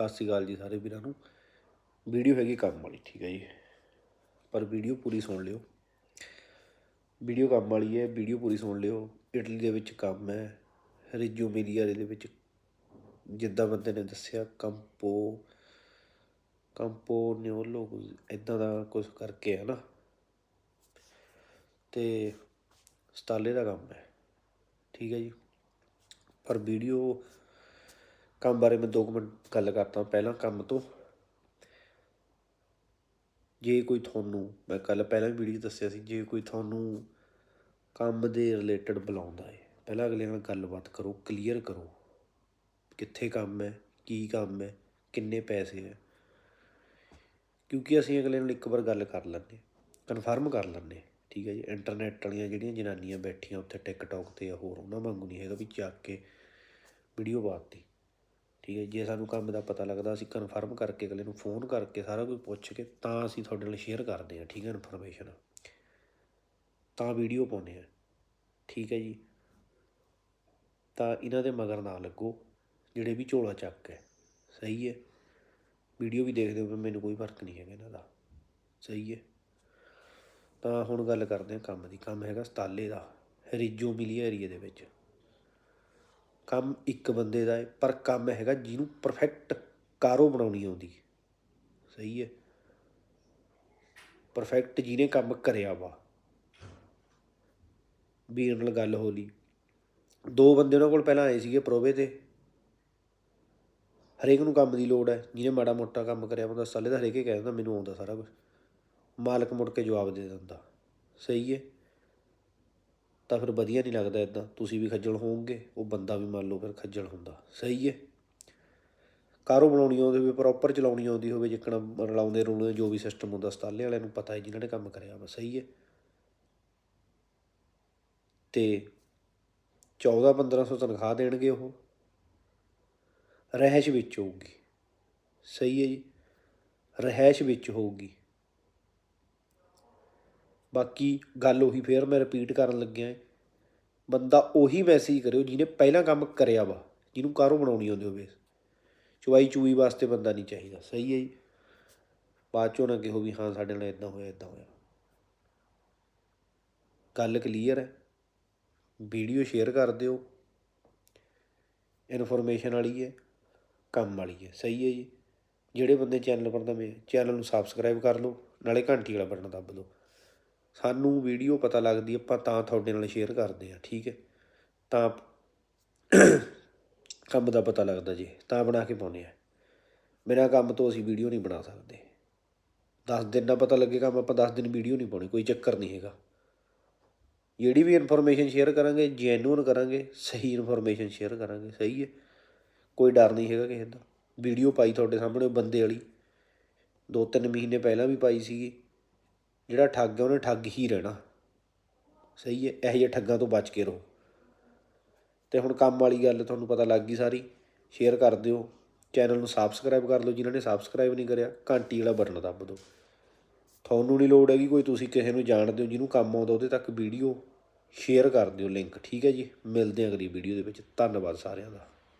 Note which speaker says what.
Speaker 1: ਸਤਿ ਸ਼੍ਰੀ ਅਕਾਲ ਜੀ ਸਾਰੇ ਵੀਰਾਂ ਨੂੰ। ਵੀਡੀਓ ਹੈਗੀ ਕੰਮ ਵਾਲੀ, ਠੀਕ ਹੈ ਜੀ। ਪਰ ਵੀਡੀਓ ਪੂਰੀ ਸੁਣ ਲਿਓ। ਵੀਡੀਓ ਕੰਮ ਵਾਲੀ ਹੈ, ਵੀਡੀਓ ਪੂਰੀ ਸੁਣ ਲਿਓ। ਇਟਲੀ ਦੇ ਵਿੱਚ ਕੰਮ ਹੈ, ਰਿਜੋ ਮੀਡੀਆ ਦੇ ਵਿੱਚ। ਜਿੱਦਾਂ ਬੰਦੇ ਨੇ ਦੱਸਿਆ, ਕੰਪੋ ਕੰਪੋ ਨਿਓਲੋ ਇਦਾਂ ਦਾ ਕੁਝ ਕਰਕੇ ਹੈ ਨਾ। ਤੇ ਸਟਾਲੇ ਦਾ ਕੰਮ ਹੈ, ਠੀਕ ਹੈ ਜੀ। ਪਰ ਵੀਡੀਓ ਕੰਮ ਬਾਰੇ ਮੈਂ ਦੋ ਕੁ ਮਿੰਟ ਗੱਲ ਕਰਦਾ ਪਹਿਲਾਂ ਕੰਮ ਤੋਂ। ਜੇ ਕੋਈ ਤੁਹਾਨੂੰ, ਮੈਂ ਕੱਲ ਪਹਿਲਾਂ ਵੀ ਵੀਡੀਓ ਦੱਸਿਆ ਸੀ, ਜੇ ਕੋਈ ਤੁਹਾਨੂੰ ਕੰਮ ਦੇ ਰਿਲੇਟਡ ਬੁਲਾਉਂਦਾ ਹੈ, ਪਹਿਲਾਂ ਅਗਲੇ ਨਾਲ ਗੱਲਬਾਤ ਕਰੋ ਕਲੀਅਰ ਕਰੋ ਕਿੱਥੇ ਕੰਮ ਹੈ, ਕੀ ਕੰਮ ਹੈ, ਕਿੰਨੇ ਪੈਸੇ ਹੈ। ਕਿਉਂਕਿ ਅਸੀਂ ਅਗਲੇ ਨਾਲ ਇੱਕ ਵਾਰ ਗੱਲ ਕਰ ਲੈਂਦੇ ਕਨਫਰਮ ਕਰ ਲੈਂਦੇ ਠੀਕ ਹੈ ਜੀ। ਇੰਟਰਨੈਟ ਵਾਲੀਆਂ ਜਿਹੜੀਆਂ ਜਨਾਨੀਆਂ ਬੈਠੀਆਂ ਉੱਥੇ ਟਿਕਟੌਕ ਤੇ ਹੋਰ ਉਹਨਾਂ ਵਾਂਗੂ ਨਹੀਂ ਹੈਗਾ ਵੀ ਚੱਕ ਕੇ ਵੀਡੀਓ ਬਾਤ ਦੀ ਠੀਕ ਹੈ, ਜੇ ਸਾਨੂੰ ਕੰਮ ਦਾ ਪਤਾ ਲੱਗਦਾ, ਅਸੀਂ ਕਨਫਰਮ ਕਰਕੇ ਅਗਲੇ ਨੂੰ ਫੋਨ ਕਰਕੇ ਸਾਰਾ ਕੁਝ ਪੁੱਛ ਕੇ ਤਾਂ ਅਸੀਂ ਤੁਹਾਡੇ ਨਾਲ ਸ਼ੇਅਰ ਕਰਦੇ ਹਾਂ, ਠੀਕ ਹੈ ਇਨਫੋਰਮੇਸ਼ਨ ਤਾਂ ਵੀਡੀਓ ਪਾਉਂਦੇ ਹਾਂ, ਠੀਕ ਹੈ ਜੀ। ਤਾਂ ਇਹਨਾਂ ਦੇ ਮਗਰ ਨਾ ਲੱਗੋ, ਜਿਹੜੇ ਵੀ ਝੋਲਾ ਚੱਕ ਹੈ, ਸਹੀ ਹੈ। ਵੀਡੀਓ ਵੀ ਦੇਖਦੇ ਹੋ ਮੈਨੂੰ ਕੋਈ ਫ਼ਰਕ ਨਹੀਂ ਹੈਗਾ ਇਹਨਾਂ ਦਾ, ਸਹੀ ਹੈ। ਤਾਂ ਹੁਣ ਗੱਲ ਕਰਦੇ ਹਾਂ ਕੰਮ ਦੀ, ਕੰਮ ਹੈਗਾ ਸਤਾਲੇ ਦਾ, ਰਿਜੋ ਮਿਲੀਆ ਏਰੀਏ ਦੇ ਵਿੱਚ। ਕੰਮ ਇੱਕ ਬੰਦੇ ਦਾ ਹੈ, ਪਰ ਕੰਮ ਹੈਗਾ ਜਿਹਨੂੰ ਪਰਫੈਕਟ ਕਾਰੋ ਬਣਾਉਣੀ ਆਉਂਦੀ ਸਹੀ ਹੈ। ਪਰਫੈਕਟ ਜਿਹਨੇ ਕੰਮ ਕਰਿਆ ਵਾ। ਵੀਰ ਨਾਲ ਗੱਲ ਹੋ ਲਈ। ਦੋ ਬੰਦੇ ਉਹਨਾਂ ਕੋਲ ਪਹਿਲਾਂ ਆਏ ਸੀਗੇ ਪ੍ਰੋਵੇ ਤੇ। ਹਰੇਕ ਨੂੰ ਕੰਮ ਦੀ ਲੋੜ ਹੈ। ਜਿਹਨੇ ਮਾੜਾ ਮੋਟਾ ਕੰਮ ਕਰਿਆ ਬੰਦਾ ਸਾਲੇ ਦਾ ਹਰੇਕ ਹੀ ਕਹਿ ਦਿੰਦਾ, ਮੈਨੂੰ ਆਉਂਦਾ ਸਾਰਾ ਕੁਝ ਮਾਲਕ ਮੁੜ ਕੇ ਜਵਾਬ ਦੇ ਦਿੰਦਾ। ਸਹੀ ਹੈ। ਤਾਂ ਫਿਰ ਵਧੀਆ ਨਹੀਂ ਲੱਗਦਾ ਇਦਾਂ ਤੁਸੀਂ ਵੀ ਖੱਜਲ ਹੋਵੋਗੇ, ਉਹ ਬੰਦਾ ਵੀ ਮੰਨ ਲਓ ਫਿਰ ਖੱਜਲ ਹੁੰਦਾ। ਸਹੀ ਹੈ ਕਾਰੋ ਬਣਾਉਣੀ ਆਉਂਦੀ ਹੋਵੇ ਪ੍ਰੋਪਰ ਚਲਾਉਣੀ ਆਉਂਦੀ ਹੋਵੇ, ਜਿੱਕਣਾ ਰਲਾਉਂਦੇ ਰੋਣੇ ਜੋ ਵੀ ਸਿਸਟਮ ਹੁੰਦਾ ਸਤਾਲੇ ਵਾਲਿਆਂ ਨੂੰ ਪਤਾ ਹੈ ਜਿਨ੍ਹਾਂ ਨੇ ਕੰਮ ਕਰਿਆ ਵਾ। ਸਹੀ ਹੈ ਤੇ 14 1500 ਤਨਖਾਹ ਦੇਣਗੇ ਉਹ। ਰਹਿਸ਼ ਵਿੱਚ ਹੋਊਗੀ। ਸਹੀ ਹੈ ਜੀ। ਰਹਿਸ਼ ਵਿੱਚ ਹੋਊਗੀ। ਬਾਕੀ ਗੱਲ ਉਹੀ ਫੇਰ ਮੈਂ ਰਿਪੀਟ ਕਰਨ ਲੱਗਿਆ ਹੈ। ਬੰਦਾ ਉਹੀ ਮੈਸੇਜ ਕਰਿਓ ਜਿਹਨੇ ਪਹਿਲਾਂ ਕੰਮ ਕਰਿਆ ਵਾ, ਜਿਹਨੂੰ ਕਾਰੋ ਬਣਾਉਣੀ ਆਉਂਦੀ ਹੋਵੇ। ਚੁਆਈ ਚੂਈ ਵਾਸਤੇ ਬੰਦਾ ਨਹੀਂ ਚਾਹੀਦਾ, ਸਹੀ ਹੈ ਜੀ। ਬਾਅਦ ਚੋਂ ਨਾ ਕਿਹੋ ਵੀ ਹਾਂ ਸਾਡੇ ਨਾਲ ਇਦਾਂ ਹੋਇਆ ਇਦਾਂ ਹੋਇਆ। ਗੱਲ ਕਲੀਅਰ ਹੈ। ਵੀਡੀਓ ਸ਼ੇਅਰ ਕਰ ਦਿਓ। ਇਨਫੋਰਮੇਸ਼ਨ ਵਾਲੀ ਹੈ, ਕੰਮ ਵਾਲੀ ਹੈ, ਸਹੀ ਹੈ ਜੀ। ਜਿਹੜੇ ਬੰਦੇ ਚੈਨਲ ਪਰ ਨਵੇਂ ਚੈਨਲ ਨੂੰ ਸਬਸਕ੍ਰਾਈਬ ਕਰ ਲਓ, ਨਾਲੇ ਘੰਟੀ ਵਾਲਾ ਬਟਨ ਦੱਬ ਦਿਓ। ਸਾਨੂੰ ਵੀਡੀਓ ਪਤਾ ਲੱਗਦੀ ਆਪਾਂ ਤਾਂ ਤੁਹਾਡੇ ਨਾਲ ਸ਼ੇਅਰ ਕਰਦੇ ਆ, ਠੀਕ ਹੈ? ਤਾਂ ਕੰਮ ਦਾ ਪਤਾ ਲੱਗਦਾ ਜੀ, ਤਾਂ ਬਣਾ ਕੇ ਪਾਉਂਦੇ ਆ। ਬਿਨਾਂ ਕੰਮ ਤੋਂ ਅਸੀਂ ਵੀਡੀਓ ਨਹੀਂ ਬਣਾ ਸਕਦੇ। 10 ਦਿਨ ਦਾ ਪਤਾ ਲੱਗੇ ਕੰਮ, ਆਪਾਂ 10 ਦਿਨ ਵੀਡੀਓ ਨਹੀਂ ਪਾਉਣੀ, ਕੋਈ ਚੱਕਰ ਨਹੀਂ ਹੈਗਾ। ਜਿਹੜੀ ਵੀ ਇਨਫੋਰਮੇਸ਼ਨ ਸ਼ੇਅਰ ਕਰਾਂਗੇ ਜੈਨੂਨ ਕਰਾਂਗੇ, ਸਹੀ ਇਨਫੋਰਮੇਸ਼ਨ ਸ਼ੇਅਰ ਕਰਾਂਗੇ, ਸਹੀ ਹੈ। ਕੋਈ ਡਰ ਨਹੀਂ ਹੈਗਾ ਕਿਸੇ ਦਾ। ਵੀਡੀਓ ਪਾਈ ਤੁਹਾਡੇ ਸਾਹਮਣੇ ਬੰਦੇ ਵਾਲੀ। ਦੋ ਤਿੰਨ ਮਹੀਨੇ ਪਹਿਲਾਂ ਵੀ ਪਾਈ ਸੀਗੀ। ਜਿਹੜਾ ਠੱਗ ਹੈ, ਉਹਨੇ ਠੱਗ ਹੀ ਰਹਿਣਾ। ਸਹੀ ਹੈ, ਇਹੋ ਜਿਹੇ ਠੱਗਾਂ ਤੋਂ ਬਚ ਕੇ ਰਹੋ। ਤੇ ਹੁਣ ਕੰਮ ਵਾਲੀ ਗੱਲ ਤੁਹਾਨੂੰ ਪਤਾ ਲੱਗ ਗਈ ਸਾਰੀ। ਸ਼ੇਅਰ ਕਰ ਦਿਓ। ਚੈਨਲ ਨੂੰ ਸਬਸਕ੍ਰਾਈਬ ਕਰ ਲਓ, ਜਿਨ੍ਹਾਂ ਨੇ ਸਬਸਕ੍ਰਾਈਬ ਨਹੀਂ ਕਰਿਆ, ਘੰਟੀ ਵਾਲਾ ਬਟਨ ਦੱਬ ਦਿਓ। ਤੁਹਾਨੂੰ ਨਹੀਂ ਲੋੜ ਹੈਗੀ ਕੋਈ, ਤੁਸੀਂ ਕਿਸੇ ਨੂੰ ਜਾਣਦੇ ਹੋ ਜਿਹਨੂੰ ਕੰਮ ਆਉਂਦਾ ਉਹਦੇ ਤੱਕ ਵੀਡੀਓ ਸ਼ੇਅਰ ਕਰ ਦਿਓ ਲਿੰਕ ਠੀਕ ਹੈ ਜੀ? ਮਿਲਦੇ ਹਾਂ ਅਗਲੀ ਵੀਡੀਓ ਦੇ ਵਿੱਚ। ਧੰਨਵਾਦ ਸਾਰਿਆਂ ਦਾ।